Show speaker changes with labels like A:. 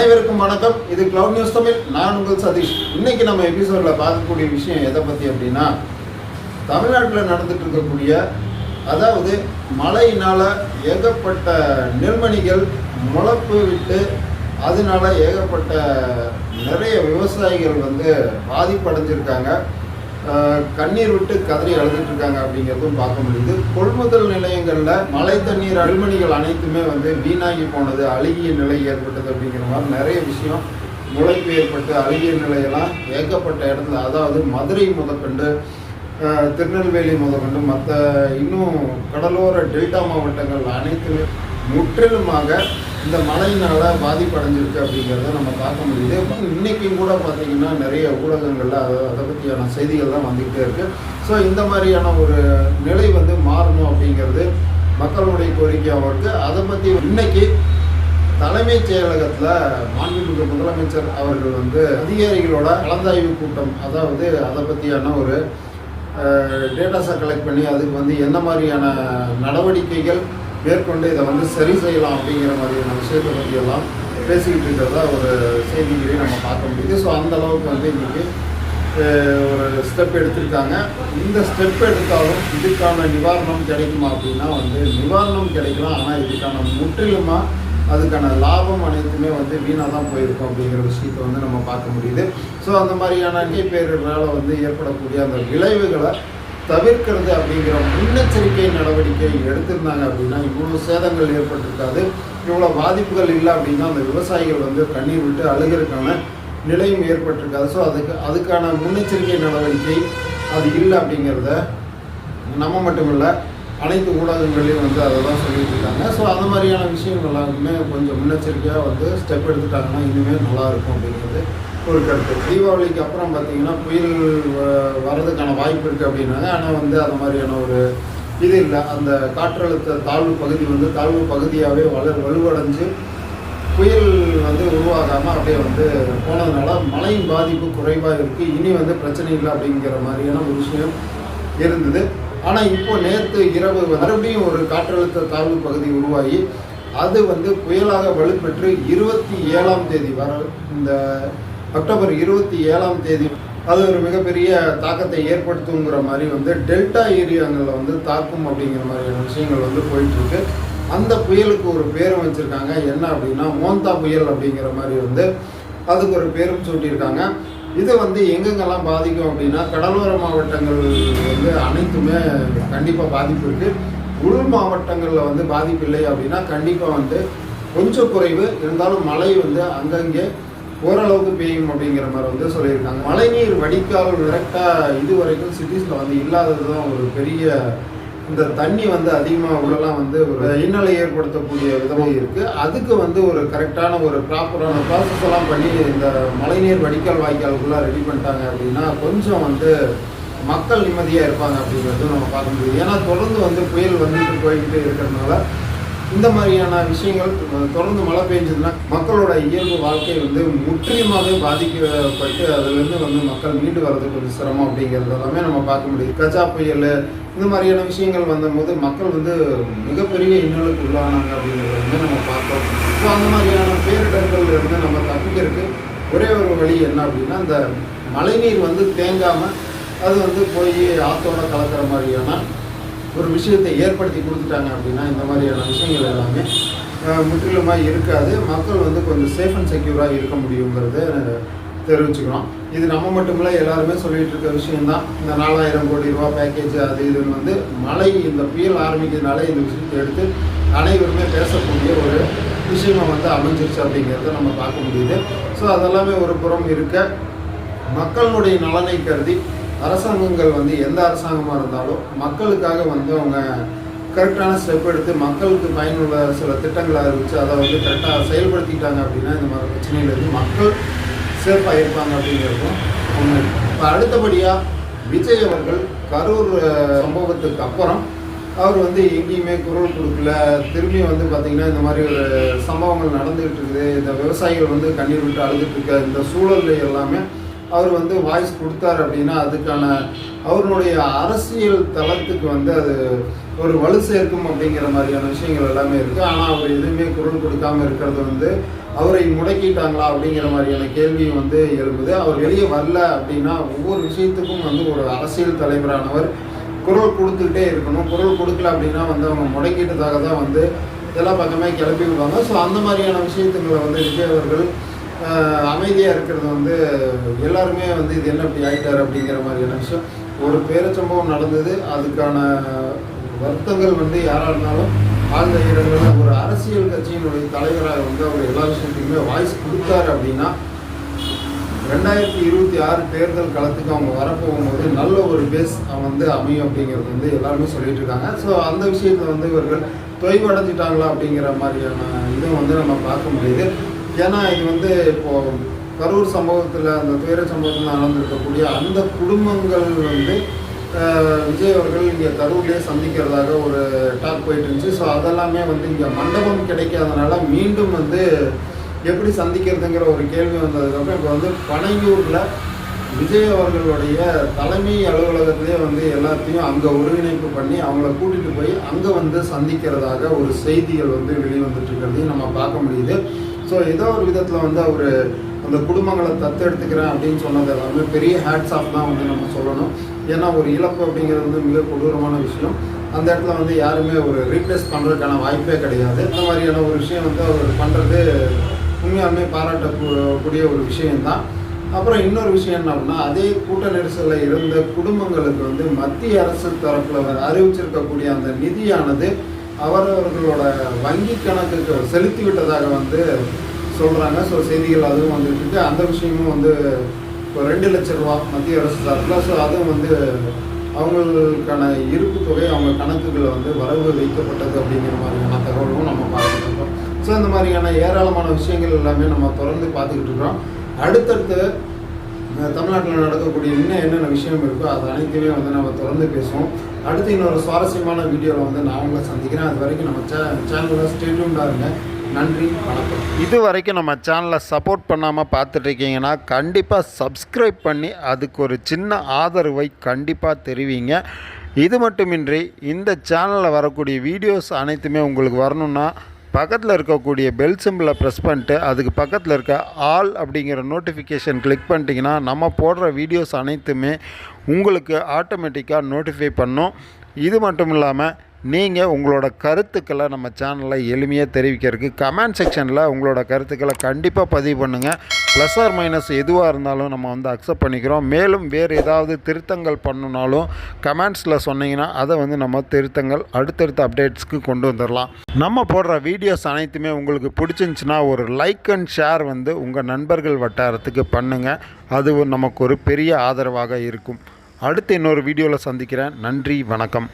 A: அனைவருக்கும் வணக்கம். இது கிளவுட் நியூஸ் தமிழ். நான் உங்கள் சதீஷ். இன்னைக்கு நம்ம எபிசோடில் பார்க்கக்கூடிய விஷயம் எதை பற்றி அப்படின்னா தமிழ்நாட்டில் நடந்துட்டு இருக்கக்கூடிய அதாவது மழையினால் ஏகப்பட்ட நெல்மணிகள் முளப்பு விட்டு அதனால ஏகப்பட்ட நிறைய விவசாயிகள் வந்து பாதிப்படைஞ்சிருக்காங்க. கண்ணீர் விட்டு கதறி அழுதுட்டு இருக்காங்க அப்படிங்கிறதும் பார்க்க முடியுது. கொள்முதல் நிலையங்களில் மழை தண்ணீர் அலுமணிகள் அனைத்துமே வந்து வீணாகி போனது அழுகிய நிலை ஏற்பட்டது அப்படிங்கிற மாதிரி நிறைய விஷயம் முளைப்பு ஏற்பட்டு அழுகிய நிலையெல்லாம் ஏகப்பட்ட இடத்துல அதாவது மதுரை முதற்கொண்டு திருநெல்வேலி முதற்கொண்டு மற்ற இன்னும் கடலோர டெல்டா மாவட்டங்கள் அனைத்துமே முற்றிலுமாக இந்த மழையினால பாதிப்படைஞ்சிருக்கு அப்படிங்கிறத நம்ம பார்க்க முடியுது. இன்னைக்கும் கூட பார்த்தீங்கன்னா நிறைய ஊடகங்கள்ல அதை அதை பற்றியான செய்திகள் தான் வந்துக்கிட்டே இருக்கு. ஸோ இந்த மாதிரியான ஒரு நிலை வந்து மாறணும் அப்படிங்கிறது மக்களுடைய கோரிக்கையாக இருக்கு. அதை பற்றி இன்னைக்கு தலைமைச் செயலகத்தில் மாண்புமிகு முதலமைச்சர் அவர்கள் வந்து அதிகாரிகளோட கலந்தாய்வு கூட்டம் அதாவது அதை பற்றியான ஒரு டேட்டாஸை கலெக்ட் பண்ணி அதுக்கு வந்து என்ன மாதிரியான நடவடிக்கைகள் மேற்கொண்டு இதை வந்து சரி செய்யலாம் அப்படிங்கிற மாதிரியான விஷயத்தை பற்றி எல்லாம் பேசிக்கிட்டு இருக்கிறதா ஒரு செய்திகளை நம்ம பார்க்க முடியுது. ஸோ அந்த அளவுக்கு வந்து இன்னைக்கு ஒரு ஸ்டெப் எடுத்திருக்காங்க. இந்த ஸ்டெப் எடுத்தாலும் இதுக்கான நிவாரணம் கிடைக்குமா அப்படின்னா வந்து நிவாரணம் கிடைக்கலாம். ஆனால் இதுக்கான முற்றிலுமாக அதுக்கான லாபம் அனைத்துமே வந்து வீணாக தான் போயிருக்கும் அப்படிங்கிற விஷயத்தை வந்து நம்ம பார்க்க முடியுது. ஸோ அந்த மாதிரியான பேர்களால் வந்து ஏற்படக்கூடிய அந்த விளைவுகளை தவிர்க்கிறது அப்படிங்கிற முன்னெச்சரிக்கை நடவடிக்கை எடுத்திருந்தாங்க அப்படின்னா இவ்வளோ சேதங்கள் ஏற்பட்டிருக்காது இவ்வளோ பாதிப்புகள் இல்லை அப்படின்னா அந்த விவசாயிகள் வந்து கண்ணீர் விட்டு அழுகிறதுக்கான நிலையும் ஏற்பட்டிருக்காது. ஸோ அதுக்கு அதுக்கான முன்னெச்சரிக்கை நடவடிக்கை அது இல்லை அப்படிங்கிறத நம்ம மட்டும் இல்லை அனைத்து ஊடகங்களையும் வந்து அதை தான் சொல்லிட்டு இருக்காங்க. ஸோ அந்த மாதிரியான விஷயங்கள் எல்லாருமே கொஞ்சம் முன்னெச்சரிக்கையாக வந்து ஸ்டெப் எடுத்துட்டாங்கன்னா இனிமேல் நல்லா இருக்கும் அப்படிங்கிறது ஒரு கருத்து தீபாவளிக்கு அப்புறம் பார்த்தீங்கன்னா புயல் வ- வர்றதுக்கான வாய்ப்பு இருக்குது அப்படின்னாங்க. ஆனால் வந்து அந்த மாதிரியான ஒரு இது இல்லை. அந்த காற்றழுத்த தாழ்வு பகுதி வந்து தாழ்வு பகுதியாகவே வள வலுவடைஞ்சு புயல் வந்து உருவாகாமல் அப்படியே வந்து போனதுனால மழையின் பாதிப்பு குறைவாக இருக்குது இனி வந்து பிரச்சனை இல்லை அப்படிங்கிற மாதிரியான ஒரு விஷயம் இருந்தது. ஆனால் இப்போ நேற்று இரவு மறுபடியும் ஒரு காற்றழுத்த தாழ்வு பகுதி உருவாகி அது வந்து புயலாக வலுப்பெற்று இருபத்தி ஏழாம் தேதி வர இந்த அக்டோபர் இருபத்தி ஏழாம் தேதி அது ஒரு மிகப்பெரிய தாக்கத்தை ஏற்படுத்துங்கிற மாதிரி வந்து டெல்டா ஏரியாங்களில் வந்து தாக்கும் அப்படிங்கிற மாதிரியான விஷயங்கள் வந்து போயிட்டு இருக்கு அந்த புயலுக்கு ஒரு பேரும் வச்சுருக்காங்க. என்ன அப்படின்னா மோந்தா புயல் அப்படிங்கிற மாதிரி வந்து அதுக்கு ஒரு பேரும் சூட்டியிருக்காங்க. இது வந்து எங்கெங்கெல்லாம் பாதிக்கும் அப்படின்னா கடலோர மாவட்டங்கள் வந்து அனைத்துமே கண்டிப்பாக பாதிப்பு இருக்குது உள் மாவட்டங்களில் வந்து பாதிப்பு இல்லை அப்படின்னா கண்டிப்பாக வந்து கொஞ்சம் குறைவு. இருந்தாலும் மழை வந்து அங்கங்கே ஓரளவுக்கு பெய்யும் அப்படிங்கிற மாதிரி வந்து சொல்லியிருக்காங்க. மழைநீர் வடிகால் கரெக்டாக இது வரைக்கும் சிட்டிஸில் வந்து இல்லாதது தான் ஒரு பெரிய இந்த தண்ணி வந்து அதிகமாக உள்ளலாம் வந்து ஒரு இன்னலை ஏற்படுத்தக்கூடிய விதமாக இருக்குது அதுக்கு வந்து ஒரு கரெக்டான ஒரு ப்ராப்பரான ப்ராசஸ் எல்லாம் பண்ணி இந்த மழைநீர் வடிகால் வாய்க்காலுக்குள்ளே ரெடி பண்ணிட்டாங்க அப்படின்னா கொஞ்சம் வந்து மக்கள் நிம்மதியாக இருப்பாங்க அப்படிங்கிறது நம்ம பார்க்க முடியுது. ஏன்னா தொடர்ந்து வந்து புயல் வந்துட்டு போய்கிட்டே இருக்கிறதுனால இந்த மாதிரியான விஷயங்கள் தொடர்ந்து மழை பெஞ்சதுன்னா மக்களோட இயல்பு வாழ்க்கை வந்து முற்றிலுமாகவே பாதிக்கப்பட்டு அதுலேருந்து வந்து மக்கள் மீண்டு வர்றது கொஞ்சம் சிரமம் அப்படிங்கிறது எல்லாமே நம்ம பார்க்க முடியுது. கஜா புயல் இந்த மாதிரியான விஷயங்கள் வந்தபோது மக்கள் வந்து மிகப்பெரிய இன்னலுக்கு உள்ளானாங்க அப்படிங்கிறத வந்து நம்ம பார்த்தோம். ஸோ அந்த மாதிரியான பேரிடர்கள் இருந்து நம்ம தப்பிக்கிறதுக்கு ஒரே ஒரு வழி என்ன அப்படின்னா இந்த மழைநீர் வந்து தேங்காமல் அது வந்து போய் ஆத்தோட கலக்கிற மாதிரியான ஒரு விஷயத்தை ஏற்படுத்தி கொடுத்துட்டாங்க அப்படின்னா இந்த மாதிரியான விஷயங்கள் எல்லாமே முற்றிலுமாக இருக்காது. மக்கள் வந்து கொஞ்சம் சேஃப் அண்ட் செக்யூராக இருக்க முடியுங்கிறத தெரிவிச்சுக்கிறோம். இது நம்ம மட்டுமில்ல எல்லாருமே சொல்லிட்டு இருக்க விஷயம்தான். இந்த நாலாயிரம் கோடி ரூபா பேக்கேஜ் அது இதுன்னு வந்து மழை இந்த புயல் ஆரம்பிக்கிறதுனால இந்த விஷயத்தை எடுத்து அனைவருமே பேசக்கூடிய ஒரு விஷயமா வந்து அமைஞ்சிருச்சு அப்படிங்கிறத நம்ம பார்க்க முடியுது. ஸோ அதெல்லாமே ஒரு புறம் இருக்க மக்களுடைய நலனை கருதி அரசாங்கங்கள் வந்து எந்த அரசாங்கமாக இருந்தாலும் மக்களுக்காக வந்து அவங்க கரெக்டான ஸ்டெப் எடுத்து மக்களுக்கு பயனுள்ள சில திட்டங்களை அறிவித்து அதை வந்து கரெக்டாக செயல்படுத்திட்டாங்க அப்படின்னா இந்த மாதிரி பிரச்சனையிலேருந்து மக்கள் சேஃபாக இருப்பாங்க அப்படிங்கிறதும் ஒன்று இப்போ அடுத்தபடியாக விஜய் அவர்கள் கரூர் சம்பவத்துக்கு அப்புறம் அவர் வந்து எங்கேயுமே குரல் கொடுக்கல. திரும்பி வந்து பார்த்திங்கன்னா இந்த மாதிரி ஒரு சம்பவங்கள் நடந்துகிட்டு இருக்குது. இந்த விவசாயிகள் வந்து கண்ணீர் விட்டு அழுதுட்டு இருக்க இந்த சூழல் எல்லாமே அவர் வந்து வாய்ஸ் கொடுத்தார் அப்படின்னா அதுக்கான அவருடைய அரசியல் தளத்துக்கு வந்து அது ஒரு வலு சேர்க்கும் அப்படிங்கிற மாதிரியான விஷயங்கள் எல்லாமே இருக்குது ஆனால் அவர் எதுவுமே குரல் கொடுக்காம இருக்கிறது வந்து அவரை முடக்கிட்டாங்களா அப்படிங்கிற மாதிரியான கேள்வியும் வந்து எழுப்புது அவர் வெளியே வரல அப்படின்னா ஒவ்வொரு விஷயத்துக்கும் வந்து ஒரு அரசியல் தலைவரானவர் குரல் கொடுத்துக்கிட்டே இருக்கணும். குரல் கொடுக்கல அப்படின்னா வந்து அவங்க முடக்கிட்டதாக தான் வந்து எல்லா பக்கமே கிளப்பி விடுவாங்க. ஸோ அந்த மாதிரியான விஷயத்துங்களை வந்து விஜய் அவர்கள் அமைதியாக இருக்கிறது வந்து எல்லாருமே வந்து இது என்ன இப்படி ஆகிட்டார் அப்படிங்கிற மாதிரியான விஷயம்? ஒரு பேரச்சம்பவம் நடந்தது அதுக்கான வருத்தங்கள் வந்து யாராக இருந்தாலும் ஆழ்ந்த இடங்களில் ஒரு அரசியல் கட்சியினுடைய தலைவராக வந்து அவர் எல்லா விஷயத்துக்குமே வாய்ஸ் கொடுத்தாரு அப்படின்னா ரெண்டாயிரத்தி இருபத்தி ஆறு தேர்தல் களத்துக்கு அவங்க வரப்போகும்போது நல்ல ஒரு பேஸ் வந்து அமையும் அப்படிங்கிறது வந்து எல்லாருமே சொல்லிட்டு இருக்காங்க. ஸோ அந்த விஷயத்தை வந்து இவர்கள் தொய்வடைஞ்சிட்டாங்களா அப்படிங்கிற மாதிரியான இதுவும் வந்து நம்ம பார்க்க முடியுது. ஏன்னா இது வந்து இப்போது கரூர் சம்பவத்தில் அந்த துயர சம்பவத்தில் நடந்திருக்கக்கூடிய அந்த குடும்பங்கள் வந்து விஜய் அவர்கள் இங்கே கரூர்லேயே சந்திக்கிறதாக ஒரு டாக் போயிட்டு இருந்துச்சு. ஸோ அதெல்லாமே வந்து இங்கே மண்டபம் கிடைக்காதனால மீண்டும் வந்து எப்படி சந்திக்கிறதுங்கிற ஒரு கேள்வி வந்ததுக்கப்புறம் இப்போ வந்து பனையூரில் விஜய் அவர்களுடைய தலைமை அலுவலகத்திலே வந்து எல்லாத்தையும் அங்கே ஒருங்கிணைப்பு பண்ணி அவங்கள கூட்டிகிட்டு போய் அங்கே வந்து சந்திக்கிறதாக ஒரு செய்திகள் வந்து வெளிவந்துட்டு இருக்கிறதையும் நம்ம பார்க்க முடியுது. ஸோ ஏதோ ஒரு விதத்தில் வந்து அவர் அந்த குடும்பங்களை தத்தெடுத்துக்கிறேன் அப்படின்னு சொன்னது எல்லாமே பெரிய ஹேட்ஸ் ஆஃப் தான் வந்து நம்ம சொல்லணும். ஏன்னா ஒரு இழப்பு அப்படிங்கிறது வந்து மிக கொடூரமான விஷயம். அந்த இடத்துல வந்து யாருமே ஒரு ரீப்ளேஸ் பண்ணுறதுக்கான வாய்ப்பே கிடையாது. அந்த மாதிரியான ஒரு விஷயம் வந்து அவர் பண்ணுறது உண்மையாலுமே பாராட்டக்கூடிய ஒரு விஷயம்தான். அப்புறம் இன்னொரு விஷயம் என்ன அப்படின்னா அதே கூட்ட நெரிசலில் இருந்த குடும்பங்களுக்கு வந்து மத்திய அரசு தரப்பில் அறிவிச்சிருக்கக்கூடிய அந்த நிதியானது அவரவர்களோட வங்கி கணக்குக்கு செலுத்தி விட்டதாக வந்து சொல்கிறாங்க ஸோ செய்திகள் அதுவும் வந்துட்டு அந்த விஷயமும் வந்து இப்போ ரெண்டு லட்ச ரூபா மத்திய அரசு சார்பில். ஸோ அதுவும் வந்து அவங்களுக்கான இருப்பு தொகை அவங்க கணக்குகளில் வந்து வரவு வைக்கப்பட்டது அப்படிங்கிற மாதிரியான தகவலும் நம்ம பார்த்துட்டு இருக்கோம். ஸோ இந்த மாதிரியான ஏராளமான விஷயங்கள் எல்லாமே நம்ம தொடர்ந்து பார்த்துக்கிட்டு இருக்கிறோம். அடுத்தடுத்து தமிழ்நாட்டில் நடக்கக்கூடிய இன்னும் என்னென்ன விஷயம் இருக்கோ அது அனைத்தையுமே வந்து நம்ம தொடர்ந்து பேசுவோம். அடுத்து இன்னொரு சுவாரஸ்யமான வீடியோவில் வந்து நான் உங்களை சந்திக்கிறேன். அது வரைக்கும் நம்ம சே சேனலில் ஸ்டேட்யூண்டாக இருங்க. நன்றி வணக்கம். இது வரைக்கும் நம்ம சேனலை சப்போர்ட் பண்ணாமல் பார்த்துட்ருக்கீங்கன்னா கண்டிப்பாக சப்ஸ்கிரைப் பண்ணி அதுக்கு ஒரு சின்ன ஆதரவை கண்டிப்பாக தெரிவிங்க. இது மட்டுமின்றி இந்த சேனலில் வரக்கூடிய வீடியோஸ் அனைத்துமே உங்களுக்கு வரணுன்னா பக்கத்தில் இருக்கக்கூடிய பெல் சிம்பிளை ப்ரெஸ் பண்ணிட்டு அதுக்கு பக்கத்தில் இருக்க ஆல் அப்படிங்கிற நோட்டிஃபிகேஷன் கிளிக் பண்ணிட்டீங்கன்னா நம்ம போடுற வீடியோஸ் அனைத்துமே உங்களுக்கு ஆட்டோமேட்டிக்காக நோட்டிஃபை பண்ணும். இது மட்டும் இல்லாமல் நீங்கள் உங்களோட கருத்துக்களை நம்ம சேனலில் எளிமையாக தெரிவிக்கிறதுக்கு கமெண்ட் செக்ஷனில் உங்களோட கருத்துக்களை கண்டிப்பாக பதிவு பண்ணுங்கள் ப்ளஸ் ஆர் மைனஸ் எதுவாக இருந்தாலும் நம்ம வந்து அக்செப்ட் பண்ணிக்கிறோம். மேலும் வேறு ஏதாவது திருத்தங்கள் பண்ணுனாலும் கமெண்ட்ஸில் சொன்னீங்கன்னா அதை வந்து நம்ம திருத்தங்கள் அடுத்தடுத்த அப்டேட்ஸ்க்கு கொண்டு வந்துடலாம் நம்ம போடுற வீடியோஸ் அனைத்துமே உங்களுக்கு பிடிச்சிருந்துச்சுன்னா ஒரு லைக் அண்ட் ஷேர் வந்து உங்கள் நண்பர்கள் வட்டாரத்துக்கு பண்ணுங்கள் அது ஒரு- நமக்கு ஒரு பெரிய ஆதரவாக இருக்கும். அடுத்து இன்னொரு வீடியோவில் சந்திக்கிறேன். நன்றி வணக்கம்.